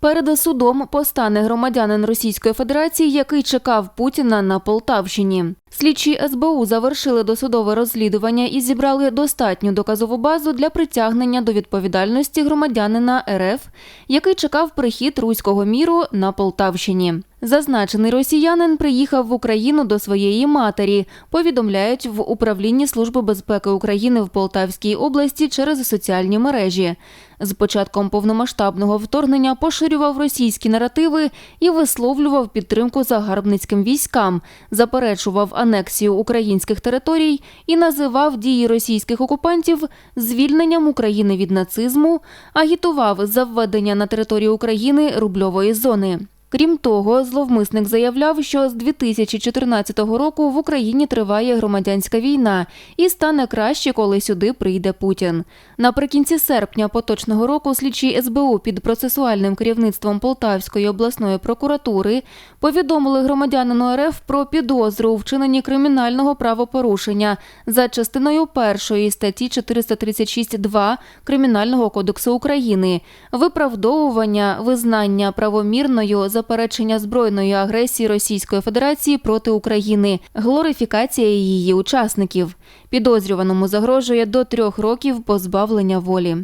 Перед судом постане громадянин Російської Федерації, який чекав Путіна на Полтавщині. Слідчі СБУ завершили досудове розслідування і зібрали достатню доказову базу для притягнення до відповідальності громадянина РФ, який чекав прихід руського міру на Полтавщині. Зазначений росіянин приїхав в Україну до своєї матері, повідомляють в управлінні Служби безпеки України в Полтавській області через соціальні мережі. З початком повномасштабного вторгнення поширював російські наративи і висловлював підтримку загарбницьким військам, заперечував анексію українських територій і називав дії російських окупантів звільненням України від нацизму, агітував за введення на територію України рубльової зони. Крім того, зловмисник заявляв, що з 2014 року в Україні триває громадянська війна і стане краще, коли сюди прийде Путін. Наприкінці серпня поточного року слідчі СБУ під процесуальним керівництвом Полтавської обласної прокуратури повідомили громадянину РФ про підозру у вчиненні кримінального правопорушення за частиною першої статті 436.2 Кримінального кодексу України виправдовування визнання правомірною заперечення збройної агресії Російської Федерації проти України, глорифікація її учасників. Підозрюваному загрожує до трьох років позбавлення волі.